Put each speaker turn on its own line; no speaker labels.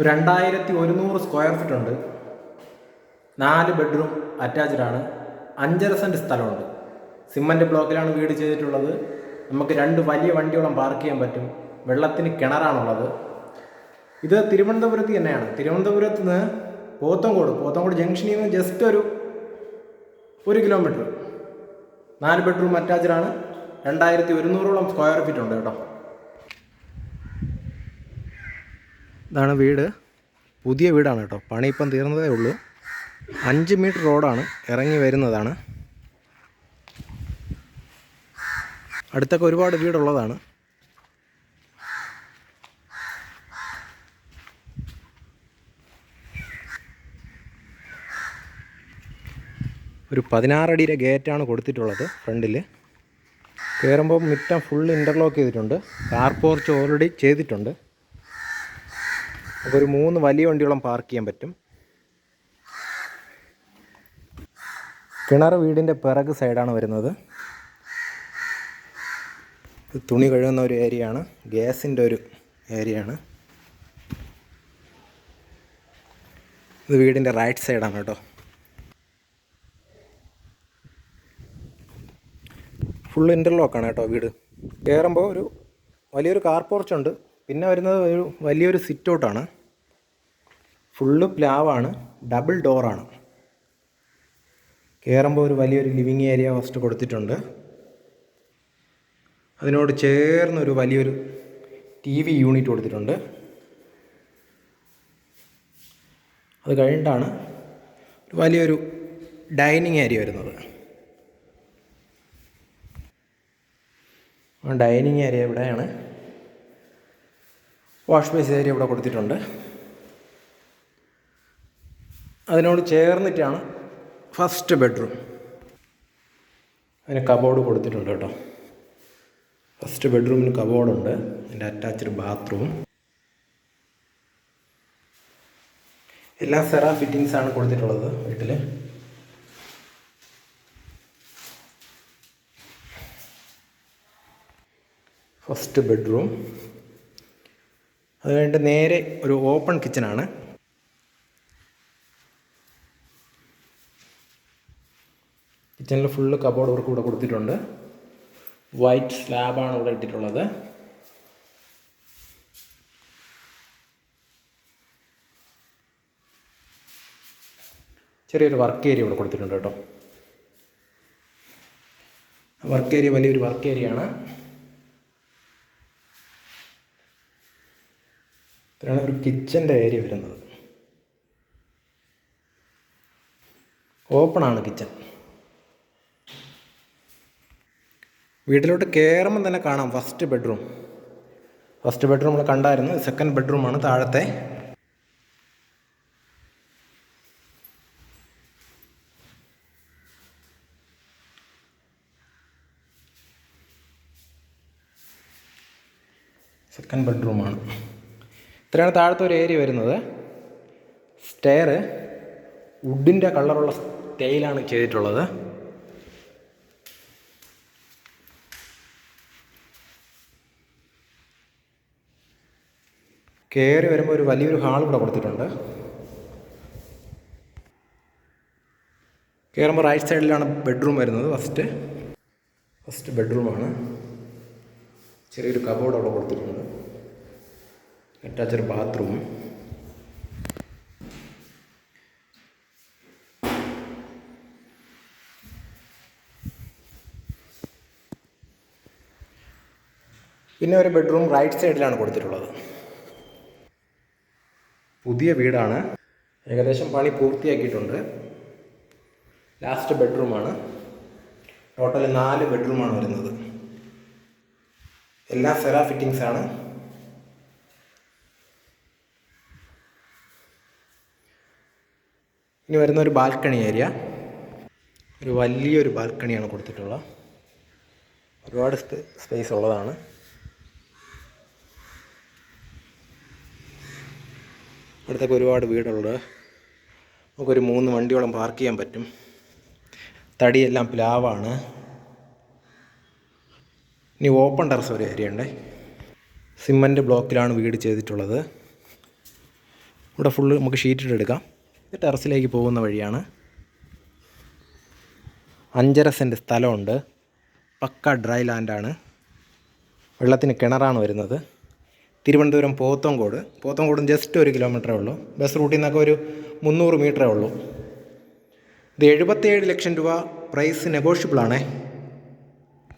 ഒരു രണ്ടായിരത്തി ഒരുന്നൂറ് സ്ക്വയർ ഫീറ്റ് ഉണ്ട്. നാല് ബെഡ്റൂം അറ്റാച്ച്ഡ് ആണ്. അഞ്ചര സെന്റ് സ്ഥലമുണ്ട്. സിമന്റ് ബ്ലോക്കിലാണ് വീട് ചെയ്തിട്ടുള്ളത്. നമുക്ക് രണ്ട് വലിയ വണ്ടിയോളം പാർക്ക് ചെയ്യാൻ പറ്റും. വെള്ളത്തിന് കിണറാണുള്ളത്. ഇത് തിരുവനന്തപുരത്ത് തന്നെയാണ്. തിരുവനന്തപുരത്ത് നിന്ന് പോത്തങ്കോട് പോത്തങ്കോട് ജംഗ്ഷനിൽ നിന്ന് ജസ്റ്റ് ഒരു ഒരു കിലോമീറ്റർ നാല് ബെഡ്റൂം അറ്റാച്ച്ഡ് ആണ്. രണ്ടായിരത്തി ഒരുന്നൂറോളം സ്ക്വയർ ഫീറ്റ് ഉണ്ട് കേട്ടോ. ഇതാണ് വീട്. പുതിയ വീടാണ് കേട്ടോ. പണി ഇപ്പം തീർന്നതേ ഉള്ളൂ. അഞ്ച് മീറ്റർ റോഡാണ് ഇറങ്ങി വരുന്നതാണ്. അടുത്തൊക്കെ ഒരുപാട് വീടുള്ളതാണ്. ഒരു പതിനാറടിയുടെ ഗേറ്റാണ് കൊടുത്തിട്ടുള്ളത് ഫ്രണ്ടിൽ കയറുമ്പോൾ മുറ്റം ഫുൾ ഇന്റർലോക്ക് ചെയ്തിട്ടുണ്ട്. കാർ പോർച്ച് ഓൾറെഡി ചെയ്തിട്ടുണ്ട്. അപ്പോൾ ഒരു മൂന്ന് വലിയ വണ്ടിയോളം പാർക്ക് ചെയ്യാൻ പറ്റും. കിണർ വീടിന്റെ പിറക് സൈഡാണ് വരുന്നത്. തുണി കഴുകുന്ന ഒരു ഏരിയയാണ്. ഗ്യാസിന്റെ ഒരു ഏരിയയാണ്. ഇത് വീടിന്റെ റൈറ്റ് സൈഡാണ് കേട്ടോ. ഫുൾ ഇന്റർലോക്കാണ് കേട്ടോ വീട്. കയറുമ്പോൾ ഒരു വലിയൊരു കാർ പോർച്ചുണ്ട് പിന്നെ വരുന്നത് ഒരു വലിയൊരു സിറ്റ് ഔട്ടാണ് ഫുള്ള് പ്ലാവാണ് ഡബിൾ ഡോറാണ്. കയറുമ്പോൾ ഒരു വലിയൊരു ലിവിങ് ഏരിയ ഫസ്റ്റ് കൊടുത്തിട്ടുണ്ട്. അതിനോട് ചേർന്നൊരു വലിയൊരു ടി വി യൂണിറ്റ് കൊടുത്തിട്ടുണ്ട്. അത് കഴിഞ്ഞിട്ടാണ് വലിയൊരു ഡൈനിങ് ഏരിയ വരുന്നത്. ഡൈനിങ് ഏരിയ ഇവിടെയാണ്. വാഷ് ബേസ് ഏരിയ ഇവിടെ കൊടുത്തിട്ടുണ്ട്. അതിനോട് ചേർന്നിട്ടാണ് ഫസ്റ്റ് ബെഡ്റൂം. അതിന് കബോർഡ് കൊടുത്തിട്ടുണ്ട് കേട്ടോ. ഫസ്റ്റ് ബെഡ്റൂമിന് കബോർഡുണ്ട്. അതിന്റെ അറ്റാച്ച്ഡ് ബാത്റൂം. എല്ലാ സെറ ഫിറ്റിങ്സാണ് കൊടുത്തിട്ടുള്ളത് വീട്ടിൽ ഫസ്റ്റ് ബെഡ്റൂം. അത് നേരെ ഒരു ഓപ്പൺ കിച്ചണാണ്. കിച്ചണിൽ ഫുള്ള് കബോർഡ് വർക്ക് ഇവിടെ കൊടുത്തിട്ടുണ്ട്. വൈറ്റ് സ്ലാബാണ് ഇവിടെ ഇട്ടിട്ടുള്ളത്. ചെറിയൊരു വർക്ക് ഏരിയ ഇവിടെ കൊടുത്തിട്ടുണ്ട് കേട്ടോ. വർക്ക് ഏരിയ വലിയൊരു വർക്ക് ഏരിയ ആണ്. ഇത്രയാണ് ഒരു കിച്ചന്റെ ഏരിയ വരുന്നത്. ഓപ്പണാണ് കിച്ചൺ വീട്ടിലോട്ട് കയറുമ്പം തന്നെ കാണാം ഫസ്റ്റ് ബെഡ്റൂം ഫസ്റ്റ് ബെഡ്റൂം നമ്മൾ കണ്ടായിരുന്നു സെക്കൻഡ് ബെഡ്റൂമാണ് താഴത്തെ. സെക്കൻഡ് ബെഡ്റൂമാണ് ഇത്രയാണ് താഴത്തെ ഒരു ഏരിയ വരുന്നത്. സ്റ്റെയർ വുഡിന്റെ കളറുള്ള സ്റ്റൈലാണ് ചെയ്തിട്ടുള്ളത്. കയറി വരുമ്പോൾ ഒരു വലിയൊരു ഹാൾ ഇവിടെ കൊടുത്തിട്ടുണ്ട്. കയറുമ്പോൾ റൈറ്റ് സൈഡിലാണ് ബെഡ്റൂം വരുന്നത് ഫസ്റ്റ് ഫസ്റ്റ് ബെഡ്റൂമാണ് ചെറിയൊരു കബോർഡ് അവിടെ കൊടുത്തിട്ടുണ്ട്. അറ്റാച്ചഡ് ബാത്റൂം പിന്നെ ഒരു ബെഡ്റൂം റൈറ്റ് സൈഡിലാണ് കൊടുത്തിട്ടുള്ളത്. പുതിയ വീടാണ്. ഏകദേശം പണി പൂർത്തിയാക്കിയിട്ടുണ്ട്. ലാസ്റ്റ് ബെഡ്റൂമാണ് ടോട്ടൽ നാല് ബെഡ്റൂമാണ് വരുന്നത്. എല്ലാ സെറാ ഫിറ്റിങ്സ് ആണ്. ഇനി വരുന്ന ഒരു ബാൽക്കണി ഏരിയ ഒരു വലിയൊരു ബാൽക്കണിയാണ് കൊടുത്തിട്ടുള്ളത്. ഒരുപാട് സ്പേസ് ഉള്ളതാണ്. അടുത്തൊക്കെ ഒരുപാട് വീടുള്ളത് നമുക്കൊരു മൂന്ന് വണ്ടിയോളം പാർക്ക് ചെയ്യാൻ പറ്റും. തടിയെല്ലാം പ്ലാവാണ്. ഇനി ഓപ്പൺ ടെറസ് ഒരു ഏരിയ ഉണ്ട് സിമന്റ് ബ്ലോക്കിലാണ് വീട് ചെയ്തിട്ടുള്ളത്. ഇവിടെ ഫുള്ള് നമുക്ക് ഷീറ്റിട്ട് എടുക്കാം. ഇത് ടെറസിലേക്ക് പോകുന്ന വഴിയാണ്. അഞ്ചര സെന്റ് സ്ഥലമുണ്ട്. പക്ക ഡ്രൈ ലാൻഡാണ് വെള്ളത്തിന് കിണറാണ് വരുന്നത്. തിരുവനന്തപുരം പോത്തങ്കോട്. പോത്തങ്കോട് ജസ്റ്റ് ഒരു കിലോമീറ്ററേ ഉള്ളൂ. ബസ് റൂട്ടിൽ നിന്നൊക്കെ ഒരു മുന്നൂറ് മീറ്ററേ ഉള്ളൂ. ഇത് എഴുപത്തേഴ് ലക്ഷം രൂപ പ്രൈസ് നെഗോഷ്യബിൾ ആണേ.